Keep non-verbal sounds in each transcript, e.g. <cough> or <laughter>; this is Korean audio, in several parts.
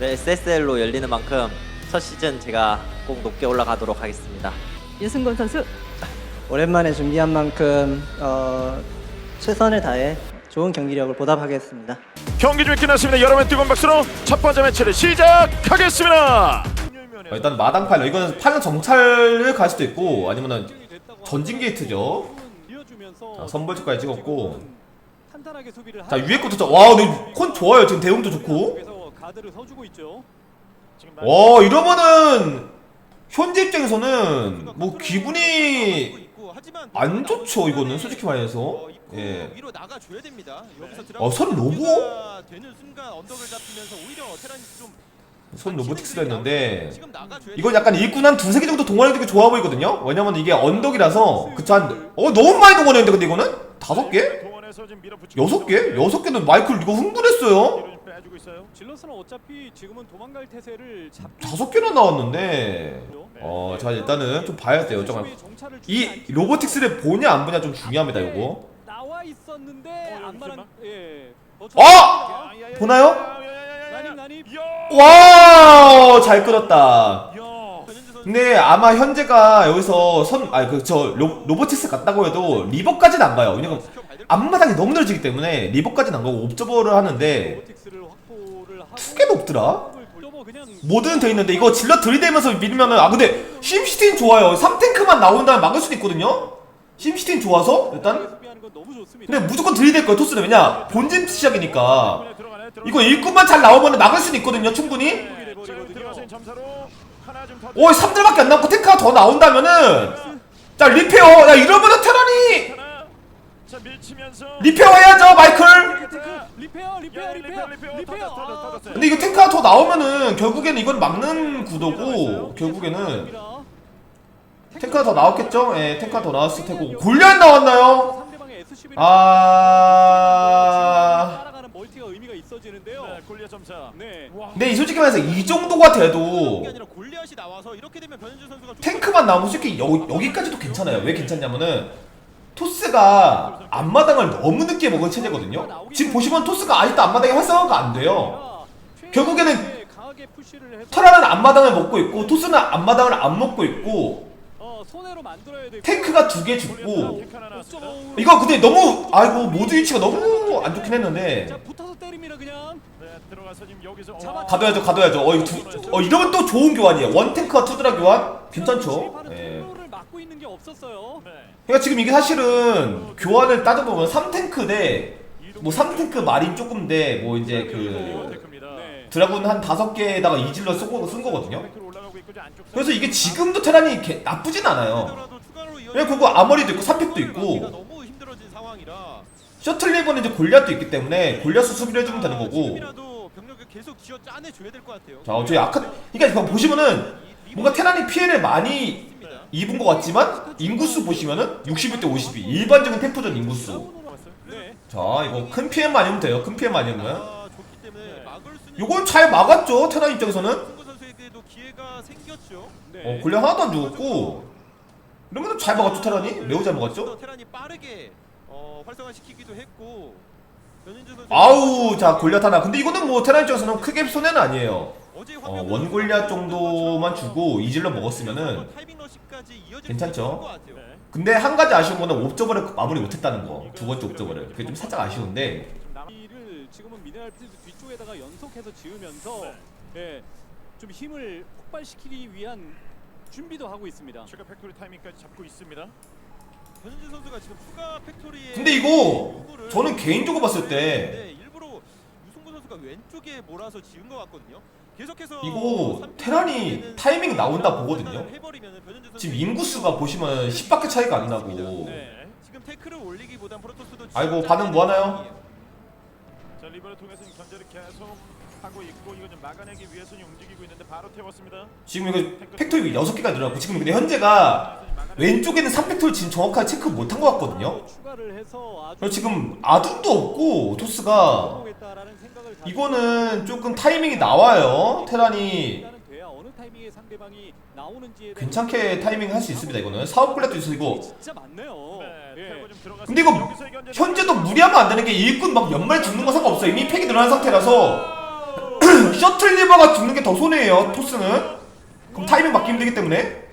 네, SSL로 열리는 만큼 첫 시즌 제가 꼭 높게 올라가도록 하겠습니다. 유승곤 선수 오랜만에 준비한 만큼 어, 최선을 다해 좋은 경기력을 보답하겠습니다. 경기 좀 끝났습니다. 여러분 뜨거운 박수로 첫 번째 매치를 시작하겠습니다. 어, 일단 마당 파일럿 이거는 파일럿 정찰을 갈 수도 있고 아니면은 전진 게이트죠. 자, 선벌초까지 찍었고 자 위에 것도 저, 와 근데 콘 좋아요 지금 대응도 좋고 와 이러면은 현재 입장에서는 뭐 기분이 안 좋죠 이거는 솔직히 말해서 예. 위로 나가줘야 됩니다. 여기서 어, 선 로보? 되는 순간 언덕을 잡히면서 오히려 테란이 좀 손 로보틱스로 했는데 이건 약간 일꾼 한 두세 개 정도 동원해도 좋아 보이거든요 왜냐면 이게 언덕이라서 그쵸 한 어 너무 많이 동원했는데 근데 이거는 다섯 개? 여섯 개? 있어요. 여섯 개는 마이클 이거 흥분했어요 빼주고 있어요. 질럿은 어차피 지금은 도망갈 태세를 잡 다섯 개나 나왔는데 어, 자 일단은 좀 봐야 돼요. 잠깐 이 로보틱스를 보냐 안 보냐 좀 중요합니다. 이거. 나와 있었는데 어, 안마랑? 예. 아! 보나요? 난입 난입. 와, 잘 끌었다. 근데 아마 현재가 여기서 선, 아니 그저 로보틱스 갔다고 해도 리버까지는 안 가요. 왜냐면 앞마당이 너무 넓어지기 때문에 리버까지는 안 가고 옵저버를 하는데 없더라. 뭐든 돼 있는데 이거 질러 들이대면서 밀면은 아 근데 심시티는 좋아요. 3탱크만 나온다면 막을 수도 있거든요. 심시티는 좋아서 일단. 근데 무조건 들이댈 거야 토스는 왜냐 본진 시작이니까. 이거 일꾼만 잘 나오면 막을 수는 있거든요 충분히. 오 3들밖에 안 남고 탱크가 더 나온다면은 자 리페어 야 이러면은 테란이 리페어 해야죠 마이클 리페어 리페어 리페어 리페어. 아, 근데 이거 탱크가 더 나오면은 결국에는 이건 막는 구도고 결국에는 탱크가 더 나왔겠죠 예 탱크가 더 나왔을 테고 골리앗 나왔나요 아. 네. 네. 와. 근데 이 솔직히 말해서 이 정도가 돼도 탱크만 나오면 솔직히 여, 여기까지도 괜찮아요. 왜 괜찮냐면은 토스가 앞마당을 너무 늦게 먹은 체제거든요. 지금 보시면 토스가 아직도 앞마당에 활성화가 안 돼요. 결국에는 테라는 앞마당을 먹고 있고 토스는 앞마당을 안 먹고 있고 탱크가 두 개 죽고 이거 근데 너무 아이고 모드 위치가 너무 안 좋긴 했는데 가둬야죠 가둬야죠. 어 두, 어 이러면 또 좋은 교환이에요. 원 탱크와 투드라 교환 괜찮죠. 예. 를 막고 있는 게 없었어요. 네. 그러니까 지금 이게 사실은 교환을 따져보면 3탱크 대 뭐 3탱크 마린 조금 대 뭐 이제 그. 네. 드라군 한 다섯 개에다가 이질러 쓰고 쓴 거거든요. 있고 이제 안쪽 그래서 이게 지금도 테란이 개- 나쁘진 않아요. 왜냐면 그거 아머리도 있고 사픽도 막기가 있고 너무 힘들어진 상황이라 셔틀 리버는 이제 골리앗도 있기 때문에 골리앗 수비를 해주면 되는 거고. 지금이라도 병력을 계속 쥐어 짜내 줘야 될 것 같아요. 자, 어차피 아카 그러니까 이거 보시면은 뭔가 테란이 피해를 많이. 입은 것 같지만 인구수 보시면은 61대 52 일반적인 템포전 인구수. 네. 자, 이거 큰 피해만 아니면 돼요. 큰 피해만 아니면. 아, 좋기 때문에 막을 수는 요걸 잘 막았죠 테란 입장에서는. 승구 선수에게도 기회가 생겼죠. 네. 어, 골리앗 하나도 안 죽었고. 이러면 잘 막았죠 테란이? 매우 잘 막았죠? 더 테란이 빠르게 어, 활성화시키기도 했고 아우 자 골리앗 하나 근데 이거는 뭐 테란 입장에서는 크게 손해는 아니에요 어, 원 골리앗 정도만 주고 이질러 먹었으면은 괜찮죠? 네. 근데 한 가지 아쉬운 거는 옵저버를 마무리 못했다는 거두 번째 옵저버를 그게 좀 살짝 아쉬운데 지금은 미네랄 필드 뒤쪽에다가 연속해서 지으면서 예, 좀 힘을 폭발시키기 위한 준비도 하고 있습니다. 추가 팩토리 타이밍까지 잡고 있습니다. 변현재 선수가 지금 추가 팩토리에 근데 이거 저는 개인적으로 봤을 때 네, 일부러 유승구 선수가 왼쪽에 몰아서 지은 것 같거든요. 계속해서 이거 삼- 테란이 타이밍 나온다 보거든요. 변현재 선수 지금 인구수가 보시면 10밖에 차이가 안 나고 네. 지금 태클을 올리기보단 프로토스도 아이고, 반응 뭐 하나요? 리버를 통해서 지금 견제를 계속 하고 있고 이거 좀 막아내기 위해서 지금 움직이고 있는데 바로 태웠습니다. 지금 이거 팩토리 6개가 늘어났고 지금 근데 현재가 왼쪽에는 3팩토리 지금 정확하게 체크 못한 것 같거든요 그래서 지금 아둔도 없고 토스가 이거는 조금 타이밍이 나와요 테란이 타이밍에 상대방이 나오는지에 괜찮게 타이밍 할 수 있습니다 이거는 사업 굴렛도 있어 이거 진짜 많네요. 네, 예. 근데 이거 현재도 무리하면 안 되는 게 일꾼 막 연말 죽는 거 상관없어요 이미 팩이 늘어난 상태라서 <clears throat> 셔틀 리버가 죽는 게 더 손해예요 토스는 그럼 타이밍 맞기 힘들기 때문에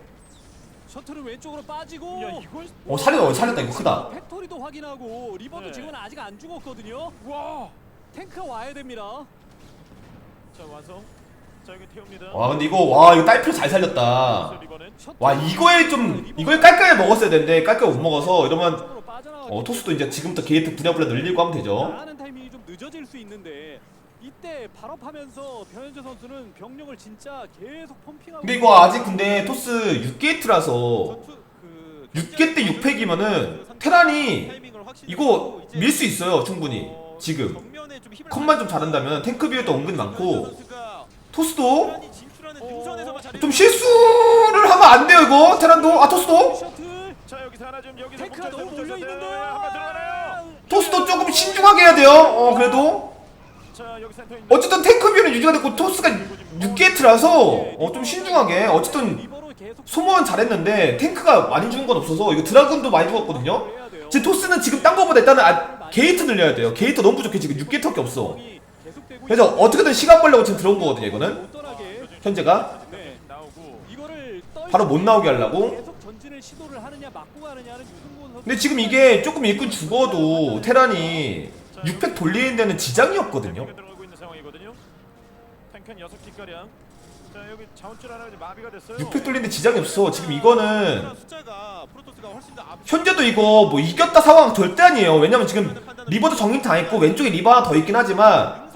셔틀은 왼쪽으로 빠지고 야 이건 어 살렸다 어, 살렸다 이거 크다 팩토리도 확인하고 리버도 네. 지금은 아직 안 죽었거든요. 와. 탱크가 와야 됩니다. 자 태웁니다. 와 근데 이거 와 이거 딸피로 잘 살렸다. 와 이거에 좀 이걸 깔깔이 먹었어야 되는데 깔깔 못 먹어서 이러면 어 토스도 이제 지금부터 게이트 부랴부랴 늘리고 하면 되죠. 하는 타이밍이 좀 늦어질 수 있는데 이때 발업하면서 변현재 선수는 병력을 진짜 계속 펌핑하고 근데 이거 아직 근데 토스 6게이트라서 전투 그 6개 때 6팩이면은 테란이 타이밍을 확실히 이거 밀 수 있어요 충분히. 어, 지금. 정면에 좀 잘한다면 탱크 비율도 은근 많고 토스도? 좀 실수를 하면 안 돼요 이거. 테란도? 아 토스도? 너무 몰려 있는데요. 들어가나요? 토스도 조금 신중하게 해야 돼요. 어 그래도. 어쨌든 탱크 비율은 유지가 됐고 토스가 6게이트라서 어 좀 신중하게. 어쨌든 소모는 잘했는데 탱크가 많이 죽은 건 없어서 이거 드라군도 많이 죽었거든요. 제 토스는 지금 딴 거보다 일단은 아, 게이트 늘려야 돼요. 게이트 너무 부족해. 지금 6게이트밖에 없어 그래서 어떻게든 시간 벌려고 지금 들어온 거거든요 이거는 현재가 네. 바로 못 나오게 하려고 근데 지금 이게 조금 일꾼 죽어도 테란이 6팩 돌리는 데는 지장이 없거든요 탱크가 들어가고 있는 상황이거든요. 탱크는 6기 가량. 자 여기 자원줄 하나 이제 마비가 됐어요. 6팩 돌리는데 지장이 없어 지금 이거는. 현재도 이거 뭐 이겼다 상황 절대 아니에요 왜냐면 지금 리버도 다 있고 왼쪽에 리버 하나 더 있긴 하지만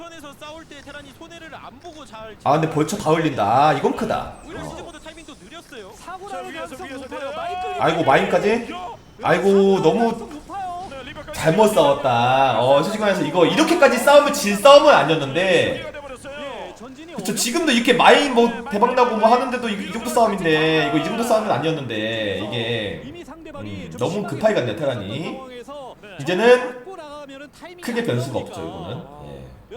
싸울 때 테란이 손해를 안 보고 잘. 아 근데 벌써 다 흘린다 아 이건 크다 오히려 시즌보다 타이밍도 느렸어요. 사고 자, 나는 위에서, 가능성 위에서 높아요. 내려요. 마이클 아이고 마인까지 요! 아이고 너무 높아요. 네, 잘못 싸웠다 어 솔직히 말해서 이거 이렇게까지 싸우면 질 싸움은 아니었는데 돼버렸어요. 예, 전진이 그쵸 지금도 이렇게 마인 뭐 대박 나고 뭐 하는데도 이, 이 정도 싸움인데 이거 이 정도 싸움은 아니었는데 이게 이미 상대방이 음, 좀 너무 심하게 급하게 갔네요, 공격했던 테란이. 상황에서 네. 이제는 크게 안 변수가. 없죠 이거는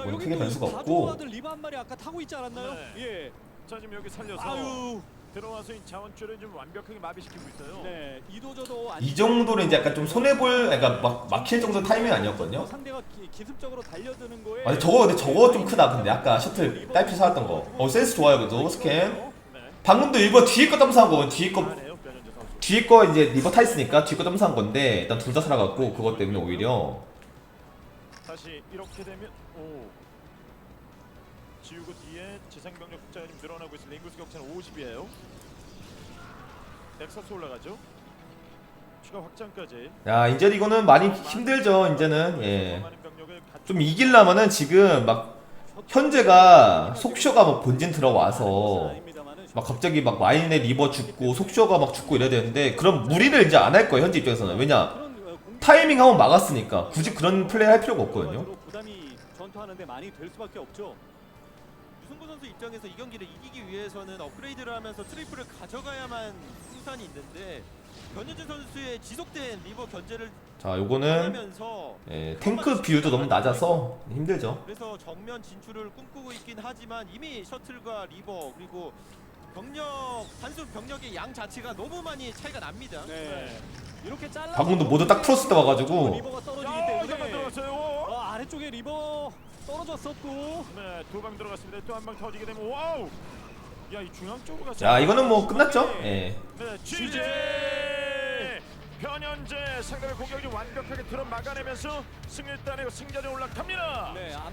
여기 크게 또 변수가 다 없고 한 마리 아까 타고 있지 않았나요? 네. 예. 자 지금 여기 살려서 아유. 들어와서 이 자원줄을 좀 완벽하게 마비시키고 있어요. 네. 이도저도 이 정도는 이제 약간 좀 손해볼 그러니까 막 막힐 정도 타이밍 아니었거든요 상대가 기, 기습적으로 달려드는 거에 아니 저거 근데 저거 좀 크다 근데 아까 셔틀 딸피 살았던 거어 센스 좋아요 그래도 스캔 네. 방금도 일부러 뒤에 거거 뒤에 거 변현재 선수. 뒤에 거 이제 리버 타 있으니까 뒤에 거 점수한 건데 일단 둘 다 살아갔고 그것 때문에 오히려 다시 이렇게 되면 오 지우고 뒤에 지상병력 숫자가 좀 늘어나고 있습니다. 인구수 격차는 50이에요. 넥서스 올라가죠. 추가 확장까지. 야 이제 이거는 많이 힘들죠 이제는 예. 좀 이기려면은 지금 막 현재가 속쇼가 막 본진 들어와서 막 갑자기 막 마인의 리버 죽고 속쇼가 막 죽고 이래야 되는데 그럼 무리를 이제 안 할 거예요 현재 입장에서는 왜냐 타이밍 하면 막았으니까 굳이 그런 플레이 할 필요가 없거든요 부담이 전투하는데 많이 될 수밖에 없죠. 유승구 선수 입장에서 이 경기를 이기기 위해서는 업그레이드를 하면서 트리플을 가져가야만 승산이 있는데 변현재 선수의 지속된 리버 견제를 자 요거는 하면서 예, 탱크 비율도 너무 낮아서 힘들죠 그래서 정면 진출을 꿈꾸고 있긴 하지만 이미 셔틀과 리버 그리고 병력 단순 병력의 양 자체가 너무 많이 차이가 납니다. 네. 이렇게 잘라. 방금도 모두 딱 풀었을 때 와가지고 리버가 떨어지기 야, 때문에 들어갔어요. 어, 아래쪽에 리버 떨어졌었고 네, 두 방 들어갔습니다. 또 한 방 터지게 되면 와우. 야, 이 중앙 쪽으로 갔어요. 자 이거는 뭐 끝났죠 예. 네, 취재 변현재 상대의 공격을 좀 완벽하게 들어 막아내면서 따내고 승자전 올라갑니다. 네,